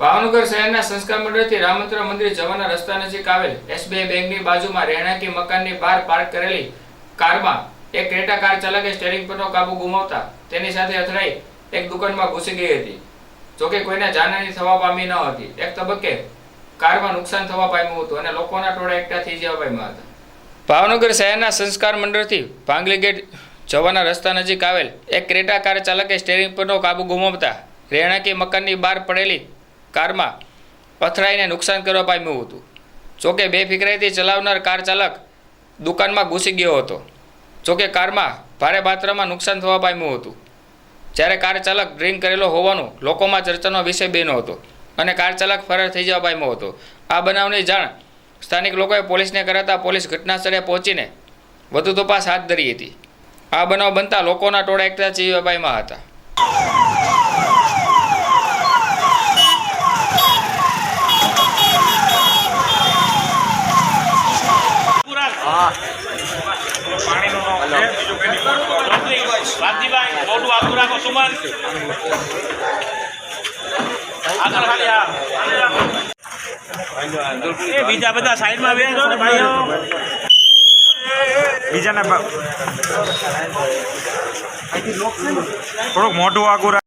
ભાવનગર શહેરના સંસ્કાર મંડળથી રામંત્ર મંદિર જવાના રસ્તા નજીક આવેલ એસબીઆઈ બેંકની બાજુમાં રહેણાંકી મકાનની બહાર પાર્ક કરેલી કારમાં એક ક્રેટા કાર ચાલકે સ્ટેરિંગ પરનો કાબુ ગુમાવતા તેની સાથે અથડાઈ એક દુકાનમાં ઘૂસી ગઈ હતી. જોકે કોઈને જાનહાની થવા પામી ન હતી. એક તબક્કે કારમાં નુકસાન થવા પામ્યું હતું અને લોકોના ટોળા એકઠા થઈ જવા પામ્યા હતા. ભાવનગર શહેરના સંસ્કાર મંડળથી ભાંગલી ગેટ જવાના રસ્તા નજીક આવેલ એક ક્રેટા કાર ચાલકે સ્ટેરિંગ પરનો કાબુ ગુમાવતા રહેણાંકી મકાનની બહાર પડેલી કારમાં પથરાઈને નુકસાન કરવા પામ્યું હતું. જોકે બેફિકરાઈથી ચલાવનાર કાર ચાલક દુકાનમાં ઘૂસી ગયો હતો. જોકે કારમાં ભારે માત્રામાં નુકસાન થવા પામ્યું હતું. જ્યારે કાર ચાલક ડ્રિંક કરેલો હોવાનું લોકોમાં ચર્ચાનો વિષય બન્યો હતો અને કાર ચાલક ફરાર થઈ જવા પામ્યો હતો. આ બનાવની જાણ સ્થાનિક લોકોએ પોલીસને કરાતા પોલીસ ઘટનાસ્થળે પહોંચીને વધુ તપાસ હાથ ધરી હતી. આ બનાવ બનતા લોકોના ટોળા એકતા જવા પામ્યા હતા. રામજીભાઈ મોટું આગળ ખાલી હા બીજા બધા સાઈડમાં બેસો ને ભાઈઓ બીજાને થોડુંક મોટું આગું રાખ